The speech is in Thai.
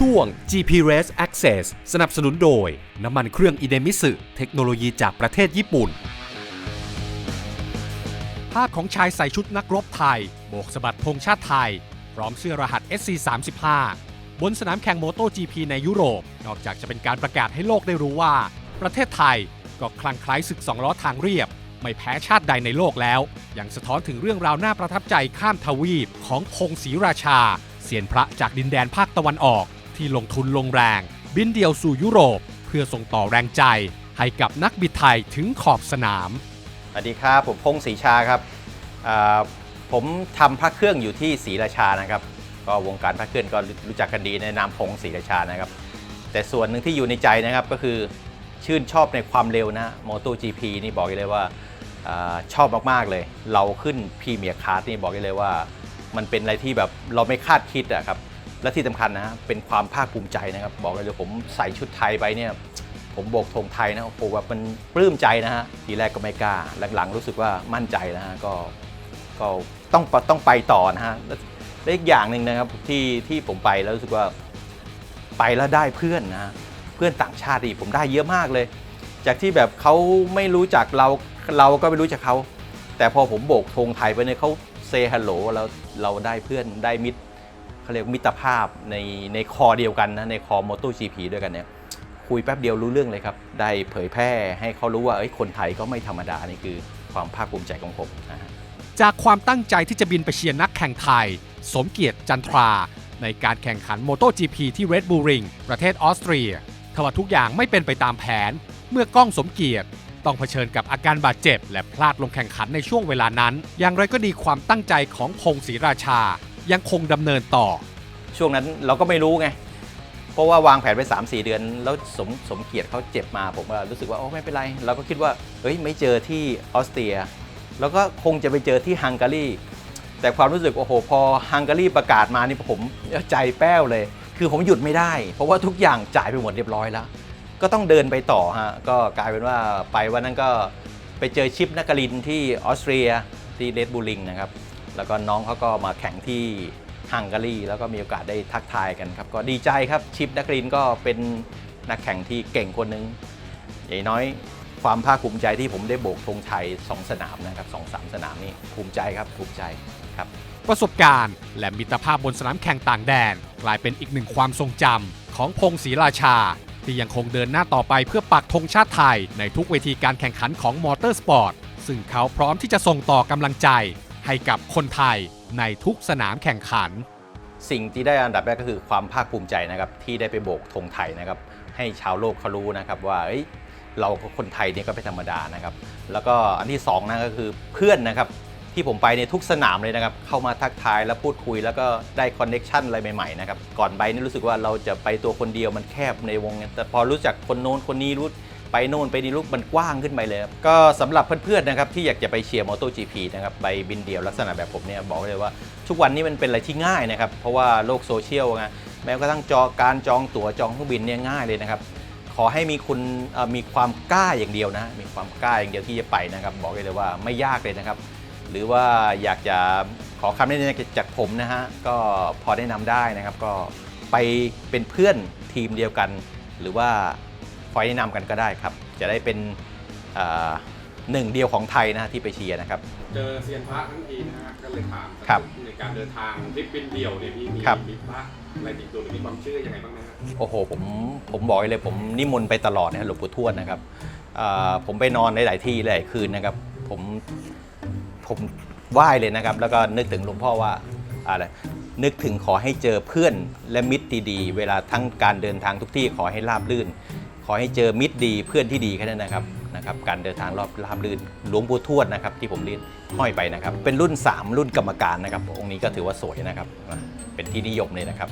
ช่วง GP Race Access สนับสนุนโดย น้ำมันเครื่องอิเดมิสึเทคโนโลยีจากประเทศญี่ปุ่น ภาพของชายใส่ชุดนักรบไทย โบกสะบัดธงชาติไทย พร้อมเสื้อรหัส SC35 บนสนามแข่งโมโต GP ในยุโรป นอกจากจะเป็นการประกาศให้โลกได้รู้ว่า ประเทศไทยก็คลั่งไคล้ศึกสองล้อทางเรียบ ไม่แพ้ชาติใดในโลกแล้ว ยังสะท้อนถึงเรื่องราวน่าประทับใจข้ามทวีปของพงศรีราชาเสียนพระจากดินแดนภาคตะวันออก ที่ลงทุนลงแรง บินเดี่ยวสู่ยุโรป เพื่อส่งต่อแรงใจ ให้กับนักบิดไทยถึงขอบสนาม สวัสดีครับ ผมพงศรีชาครับอ่าผมทำพระเครื่องอยู่ที่ศรีราชานะครับ ก็วงการพระเครื่องก็รู้จักกันดีในนามพงศรีราชานะครับ แต่ส่วนหนึ่งที่อยู่ในใจนะครับก็คือชื่นชอบในความเร็วนะโมโต GP นี่บอกเลยว่าอาชอบมากๆเลย เราขึ้นพรีเมียร์คาร์นี่บอกเลยว่า มันเป็นอะไรที่แบบเราไม่คาดคิดอะครับ และที่สำคัญนะเป็นความภาคภูมิใจนะครับ บอกเลยเดี๋ยวผมใส่ชุดไทยไปเนี่ย ผมโบกธงไทยนะโอ้โหแบบมันปลื้มใจนะฮะทีแรกก็ไม่กล้าหลังๆ รู้สึกว่ามั่นใจนะฮะก็ก็ต้องต้องไปต่อนะฮะและอีกอย่างหนึ่งนะครับที่ที่ผมไปแล้วรู้สึกว่าไปแล้วได้เพื่อนนะฮะเพื่อนต่างชาติอีกผมได้เยอะมากเลย จากที่แบบเขาไม่รู้จักเราเราก็ไม่รู้จักเขาแต่พอผมโบกธงไทยไปเนี่ยเขาเซฮัลโหลเราเราได้เพื่อนได้มิตร เขาเรียกมิตรภาพในในคอเดียวกันนะในคอมอเตอร์จีพีด้วยกันเนี่ยคุยแป๊บเดียวรู้เรื่องเลยครับ ได้เผยแพร่ให้เขารู้ว่าเอ้ยคนไทยก็ไม่ธรรมดานี่คือความภาคภูมิใจของผมนะจากความตั้งใจที่จะบินไปเชียร์นักแข่งไทย สมเกียรติจันทรา ในการแข่งขัน MotoGP ที่ Red Bull Ring ประเทศออสเตรียทว่าทุกอย่างไม่เป็นไปตามแผน เมื่อกล้องสมเกียรติต้องเผชิญกับอาการบาดเจ็บ และพลาดลงแข่งขันในช่วงเวลานั้น อย่างไรก็ดีความตั้งใจของพงศรีราชา ยังคงดำเนินต่อ ช่วงนั้นเราก็ไม่รู้ไง เพราะว่าวางแผนไป3-4 เดือน แล้วสมสมเกียรติเขาเจ็บมาผมก็รู้สึกว่าโอ้ไม่เป็นไรเราก็คิดว่าเฮ้ยไม่เจอที่ออสเตรีย แล้วก็คงจะไปเจอที่ฮังการีแต่ความรู้สึกโอ้โหพอฮังการีประกาศมานี่ผมใจแป้วเลย คือผมหยุดไม่ได้ เพราะว่าทุกอย่างจ่ายไปหมดเรียบร้อยแล้ว ก็ต้องเดินไปต่อฮะก็กลายเป็นว่าไปวันนั้นก็ไปเจอชิปนักกลินที่ออสเตรียที่เรดบูลิงนะครับ แล้วก็น้องเขาก็มาแข่งที่ฮังการีแล้วก็มีโอกาสได้ทักทายกันครับ ก็ดีใจครับชิปนักกลินก็เป็นนักแข่งที่เก่งคนหนึงอย่างน้อยความภาคภูมิใจที่ผมได้โบกธงชัยสองสนามนะครับสองสามสนามนี่ภูมิใจครับภูมิใจครับ ประสบการณ์และมิตรภาพบนสนามแข่งต่างแดน กลายเป็นอีกหนึ่งความทรงจำของพงศรีราชา ที่ยังคงเดินหน้าต่อไปเพื่อปักธงชาติไทย ในทุกเวทีการแข่งขันของมอเตอร์สปอร์ตซึ่งเขาพร้อมที่จะส่งต่อกำลังใจ ให้กับคนไทยในทุกสนามแข่งขัน สิ่งที่ได้อันดับแรกก็คือความภาคภูมิใจนะครับที่ได้ไปโบกธงไทยนะครับให้ชาวโลกเขารู้นะครับว่าเอ้ยเราคนไทยเนี่ยก็ไม่ธรรมดานะครับ แล้วก็อันที่สองนะก็คือเพื่อนนะครับที่ผมไปในทุกสนามเลยนะครับ เข้ามาทักทายแล้วพูดคุย แล้วก็ได้คอนเน็ชันอะไรใหม่ๆนะครับ ก่อนไปนี่รู้สึกว่าเราจะไปตัวคนเดียวมันแคบในวง แต่พอรู้จักคนโน้นคนนี้รู้ ไปโน่นไปนี่รู้มันกว้างขึ้นไปเลยครับก็สำหรับเพื่อนๆนะครับที่อยากจะไปเชียร์มอเตอร์จีพีนะครับไปบินเดี่ยวลักษณะแบบผมเนี่ยบอกเลยว่าทุกวันนี้มันเป็นอะไรที่ง่ายนะครับเพราะว่าโลกโซเชียลไงแม้กระทั่งจอการจองตั๋วจองเครื่องบินเนี่ยง่ายเลยนะครับขอให้มีคุณมีความกล้าอย่างเดียวนะ มีความกล้าอย่างเดียวที่จะไปนะครับ บอกเลยว่าไม่ยากเลยนะครับ หรือว่าอยากจะขอคำแนะนำจากผมนะฮะก็พอแนะนำได้นะครับ ก็ไปเป็นเพื่อนทีมเดียวกัน หรือว่า คอยแนะนำกันก็ได้ครับ จะได้เป็นเอ่อหนึ่งเดียวของไทยนะที่ไปเชียร์นะครับ เจอเซียนพระทั้งทีนะฮะก็เลยถามครับในการเดินทางทริปบินเดี่ยวเนี่ยพี่มีครับ มีพระอะไรติดตัวหรือมีความเชื่อยังไงบ้างไหมครับโอ้โหผมผมบอกเลยผมนิมนต์ไปตลอดนะครับหลวงปู่ทวดนะครับอ่าผมไปนอนหลายๆที่หลายๆคืนนะครับ ผมผมไหว้เลยนะครับ แล้วก็นึกถึงหลวงพ่อว่าอะไรนึกถึงขอให้เจอเพื่อนและมิตรดีๆ เวลาทั้งการเดินทางทุกที่ขอให้ราบรื่น ขอให้เจอมิตรดีเพื่อนที่ดีแค่นั้นนะครับนะครับ การเดินทางรอบราบรื่นหลวงปู่ทวดนะครับ ที่ผมเรียนห้อยไปนะครับ เป็นรุ่น 3 รุ่นกรรมการนะครับ องค์นี้ก็ถือว่าสวยนะครับ เป็นที่นิยมเลยนะครับ